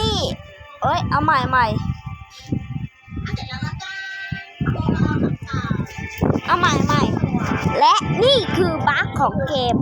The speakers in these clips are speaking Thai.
นี่เอ้ย เอาใหม่ใหม่เอาใหม่ใหม่และนี่คือบั๊กของเกม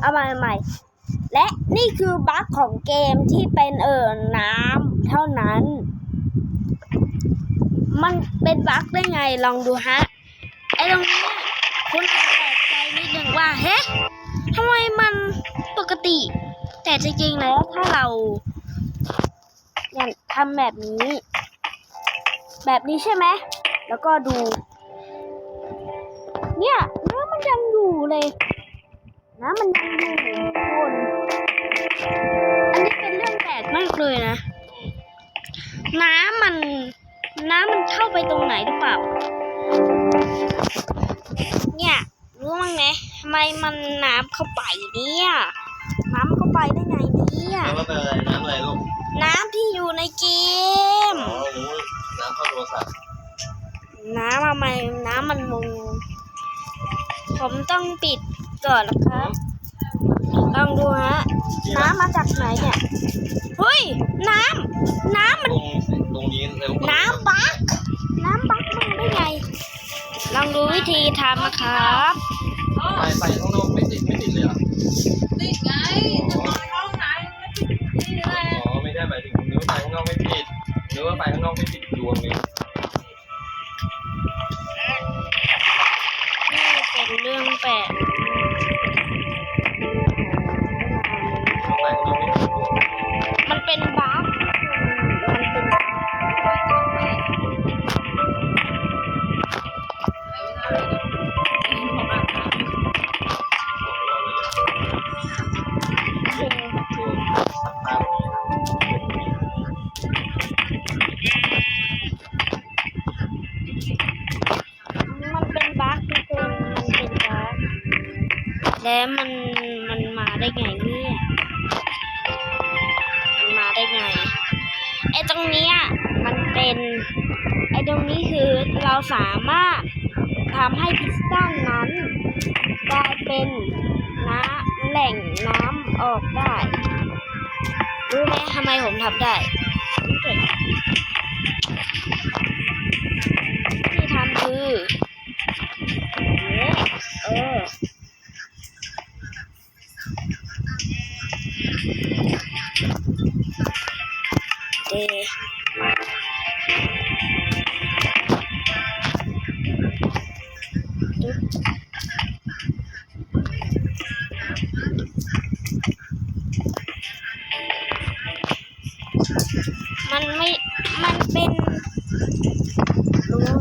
เอาใหม่ใหม่และนี่คือบั๊กของเกมที่เป็นเอ่อน้ำเท่านั้น มันเป็นบั๊กได้ไงลองดูฮะ ไอ้ตรงนี้คุณแปลกใจนิดนึงว่าเฮ้ทำไมมันปกติ แต่จริงๆแล้วถ้าเรา อย่างทำแบบนี้ แบบนี้ใช่ไหม แล้วก็ดู เนี่ยน้ำมันยังอยู่เลยน้ำมันยังอยู่ทุกคนอันนี้เป็นเรื่องแปลกมากเลยนะ น้ำมันน้ำมันเข้าไปตรงไหนหรือเปล่า เนี่ยรู้มั้งไหมทำไมมันน้ำเข้าไปเนี่ย น้ำเข้าไปได้ไงเนี่ย น้ำมันเป็นอะไรน้ำอะไรลูก น้ำที่อยู่ในเกม อ๋อหนูน้ำเข้าโทรศัพท์น้ำทำไมน้ำมันมุงผมต้องปิดก่อนนะครับลองดูฮะ น้ำมาจากไหนเนี่ยเฮ้ย น้ำน้ำมันตรงตรงนี้เร็วน้ำบักน้ำบักมันได้ไง ลองดูวิธีทำนะครับ ไปไปข้างนอกไม่ติดไม่ติดเลยเหรอติดไงจะนอน ไปข้างนอกไม่ผิดนึกว่าไปข้างนอกไม่ผิดดวงเลยนี่เป็นเรื่องแปลก แล้วมันมันมาได้ไงเนี่ย มันมาได้ไง ไอ้ตรงเนี้ยมันเป็น ไอ้ตรงนี้คือเราสามารถทำให้พิสตันนั้นกลายเป็นน้ำแหล่งน้ำออกได้ รู้ไหมทำไมผมทำได้เก่ง เดมันไม่ มันเป็นรู้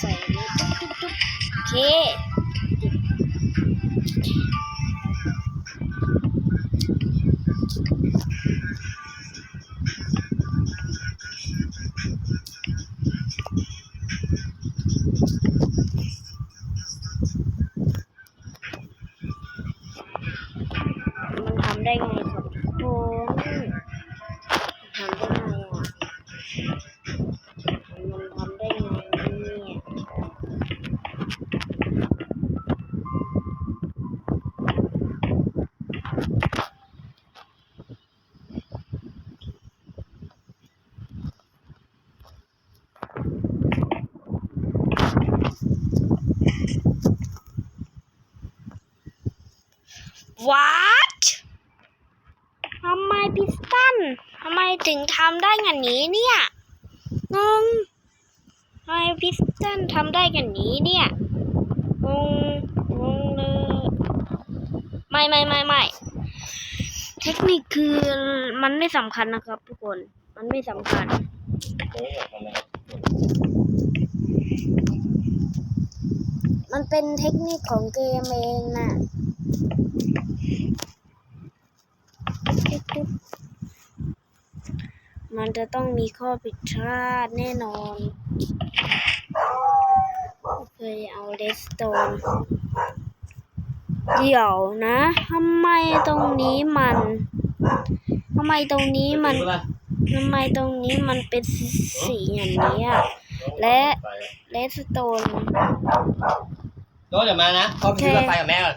ใส่อันนี้ตุ๊บตุ๊บตุ๊บโอเคมันทำได้ไงครับทุกคนทำได้ไงอะ มันทำได้ไงเนี่ย วัดทำไมพิสตันทำไมถึงทำได้อย่างนี้เนี่ยงงทำไมพิสตันทำได้อย่างนี้เนี่ยงงงงเลยไม่ไม่ไม่ไม่เทคนิคคือมันไม่สำคัญนะครับ ทุกคนมันไม่สำคัญโอ้โหมันอะไรมันเป็นเทคนิคของเกมเองน่ะ มันจะต้องมีข้อผิดพลาดแน่นอนเคยเอาเดสโตนเดี๋ยวนะทำไมตรงนี้มันทำไมตรงนี้มันทำไมตรงนี้มันเป็นสีอย่างนี้อะและเลสโตนโดนเดี๋ยวมานะพ่อไปซื้อรถไฟกับแม่ก่อน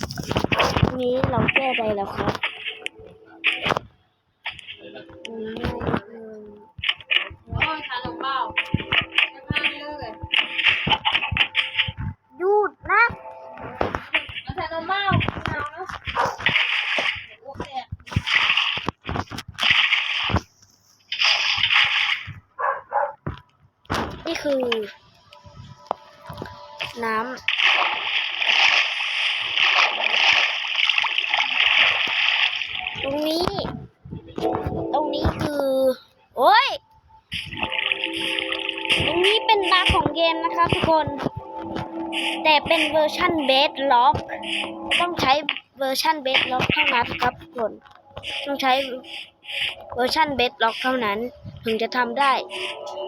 นี้เราแก้ได้แล้วครับดูดนะมาใส่นมเมานี่คือ น้ำ เป็นบั๊กของเกมนะคะทุกคน แต่เป็นเวอร์ชันเบสล็อกต้องใช้เวอร์ชันเบสล็อกเท่านั้นครับทุกคนต้องใช้เวอร์ชันเบสล็อกเท่านั้น ถึงจะทำได้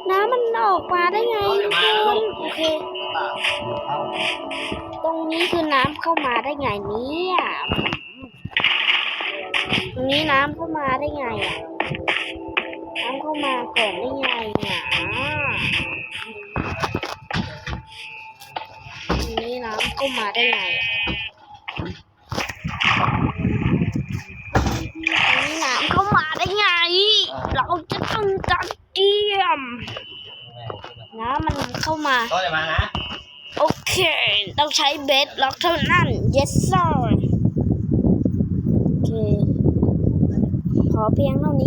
น้ำมันออกมาได้ไงทุกคนโอเค ตรงนี้คือน้ำเข้ามาได้ไงเนี่ยตรงนี้น้ำเข้ามาได้ไงอะน้ำเข้ามาก่อนได้ไงอะ เข้ามาได้ไงอะตรงนี้น้ำเข้ามาได้ไง เราจะต้องจัดเตรียมน้ำมันเข้ามาโดนเดี๋ยวมานะ โอเค ต้องใช้เบสล็อกเท่านั้น yes sir โอเค ขอเพียงเท่านี้